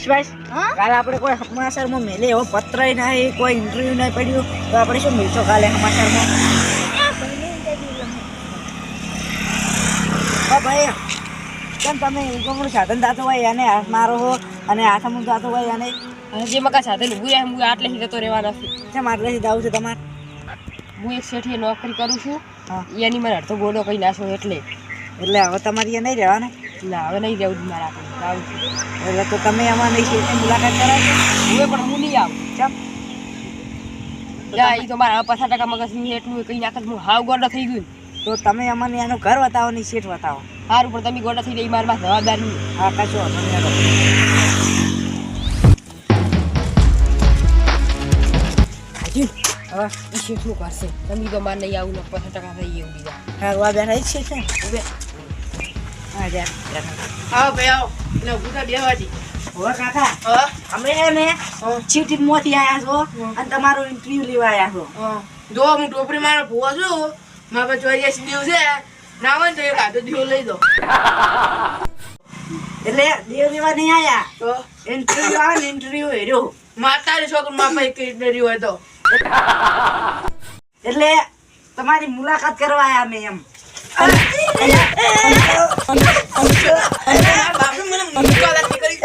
વિશ્વાસ? કાલે આપણે કોઈ હમાસરમાં મેલે એવો પત્ર નહીં કોઈ ઇન્ટરવ્યુ નહીં પડ્યું તો આપણે શું મળશો કાલે હમાસરમાં? ભાઈ કેમ તમે સાધન થતું હોય અને હાથ મારો હો અને હાથમાં થતું હોય અને જે મકા સાથે ઊભું રહે હું આટલે જતો રહેવા છું. કેમ આટલેથી જવું છે તમારે? હું એક શેઠીએ નોકરી કરું છું. એની મને અડધો ગોડો કહી નાશો એટલે. એટલે હવે તમારી અહીંયા નહીં રહેવાનું? ના હવે નહીં રહેવું મારા આપણે આવું એટલે તો તમે આમાં નહીં સીટની મુલાકાત કરાવશો હવે પણ હું નહીં આવું. યા એ તો મારા પચાસ ટકા મગજ એટલું કંઈ નાખે હું હાવ ગોડા થઈ ગયું. તો તમે અમને એનું ઘર બતાવો ની શેઠ બતાવો. સારું પણ તમે ગોડા થઈ જાય મારા પાસે જવાબદાર હા કશો હવે એ શેઠ શું કરશે? તમે તો મારે નહીં આવું પચાસ ટકા થઈ ગયું બીજા. આ બેઠા છે હા. આવો ભાઈ આવો એટલે ઊભું થા બેહવાજી હવે કાકા અમે ને ચીટી મોથી આયા છો અને તમારો ઇન્ટરવ્યુ લેવા આવ્યા છો જો હું ટોપરી મારો ભૂવો છું મારા પાસે ચોર્યાસી દિવસ છે ના હોય ને તો એક આધો દિવસ લઈ દો એટલે દેવ લેવા નહીં આયા તો ઇન્ટરવ્યુ આવે ને ઇન્ટરવ્યુ હેર્યો માતારી છોકરી માં હોય તો એટલે તમારી મુલાકાત કરવા આયા અમે એમ. મારા બાપે મને મુકાલા કરી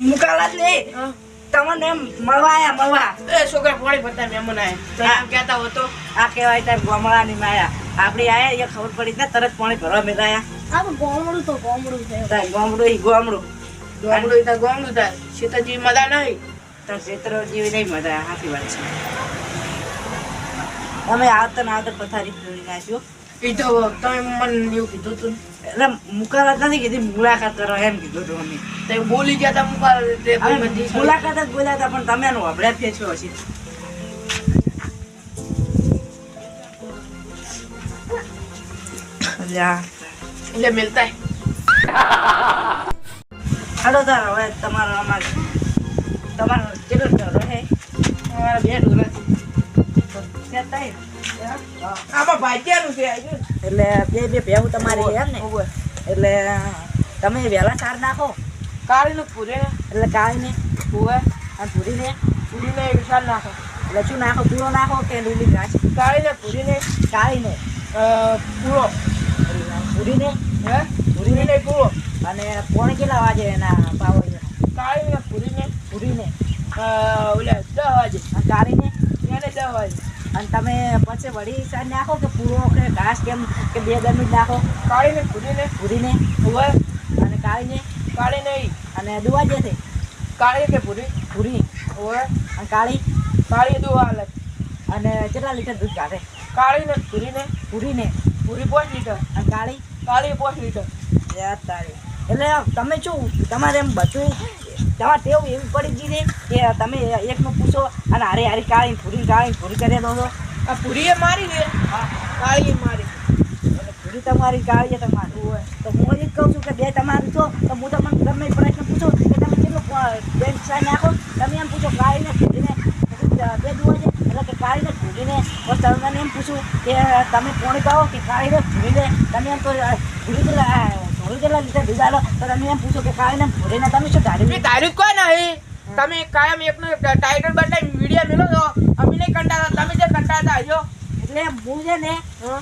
મુકાલા જ નહીં તમને મળવા આયા મળવા એ છોકરા પોણી પડતા મહેમાન આયા કહેતા હતો આ કહેવાય તાર ગોમડાની માયા આપણી આયા એ ખબર પડી ને તરત પાણી ભરવા મેળાયા આ ગોમડું તો ગોમડું છે. તાર ગોમડું ઈ ગોમડું. ગોમડું ત્યાં ગોમડું થાય સીતાજી મજા નહીં તાર ક્ષેત્ર જેવી નહીં મજા સાચી વાત છે. તમે આવતા ને આવતા પથારી ફેરવી નાખ્યો એ તો તમે મને એવું કીધું તું એટલે મુકાલાત નથી કીધી મુલાકાત કરો એમ કીધું હતું અમે. તો બોલી ગયા તા મુકા તે અમે ભાઈ બધી મુલાકાત જ બોલ્યા હતા પણ તમે એનું હબળે ફેંચ્યો હશે એટલે મિલતા હાલો તાર હવે તમારો અમારે તમારો કેટલો રહે અમારા બે ઢોરા? આમાં ભાગ્યાનું છે એટલે બે બે ભેવું તમારી એમ ને. એટલે તમે વહેલા કાર નાખો. કાળીનું પૂરે એટલે કાળીને? પૂરે અને પૂરીને? પૂરીને વિશાળ નાખો. એટલે શું નાખો? પૂરો નાખો કે લીલી ઘાસ કાળીને પૂરીને? કાળીને. પૂરો પૂરીને? હે? પૂરીને પૂરો અને પોણે કેટલા વાગે એના પાવો કાળીને પૂરીને? પૂરીને. ઓલા દસ વાગે. કાળીને? દસ અને તમે પછી વળી સાર નાખો કે પૂરો કે ઘાસ કેમ કે બે ગરમી જ નાખો? કાળીને ભૂરીને. ભૂરીને. ઓવે. અને કાળીને? કાળીને નહીં અને દુવા જે છે? કાળી કે ભૂરી? ભૂરી. ઓવે. અને કાળી? કાળી દુવા અલગ અને કેટલા લીટર દૂધ કાઢે? કાળીને ભૂરીને. ભૂરીને. ભૂરી પાંચ લીટર. અને કાળી? કાળી પાંચ લીટર. યાદ તારી. એટલે તમે શું તમારે એમ બધું તમારે ટેવ એવી પડી ગઈ છે કે તમે એકનું પૂછો અને હારે હારી કાળી પૂરી કાળી પૂરી કરી દો છો. આ પૂરીએ મારી દે કાળીએ મારી. પૂરી તમારી કાળીએ છે તમારી હોય. તો હું એ જ કહું છું કે બે તમારી છો તો હું તમને તમને પ્રશ્ન પૂછું કે તમે કેટલો બેન સાઈ નાખો તમે એમ પૂછો કાળીને પૂરીને બે દુવા છે. એટલે કે કાળીને પૂરીને બસ તમને એમ પૂછું કે તમે કોણ કહો કે કાળીને પૂરીને તમે એમ તો પૂરી કેટલા લીટર તો તમે એમ પૂછો કે કાળીને પૂરીને તમે શું ધાર્યું? કોઈ નહીં. તમે કાયમ એકનો એક ટાઇટલ બદલાઈ મીડિયા મેલો છો. અમે નહીં કંટાળતા તમે જે કંટાળતા આવજો એટલે હું છે ને?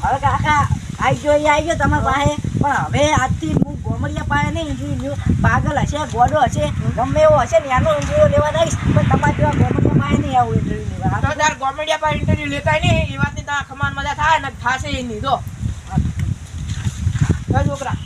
હવે કાકા આવી ગયો એ આવી ગયો તમારા પાસે. પણ હવે આજથી હું ગોમડિયા પાસે નહીં પાગલ હશે ગોડો હશે ગમે એવો હશે ને એનો ઇન્ટરવ્યુ લેવા દઈશ પણ તમારે જેવા ગોમડિયા પાસે નહીં આવું ઇન્ટરવ્યુ લેવા. તો તાર પર ઇન્ટરવ્યુ લેતા નહીં એ વાતની તમારા ખમાન મજા થાય ને થાશે ય નહીં તો છોકરા.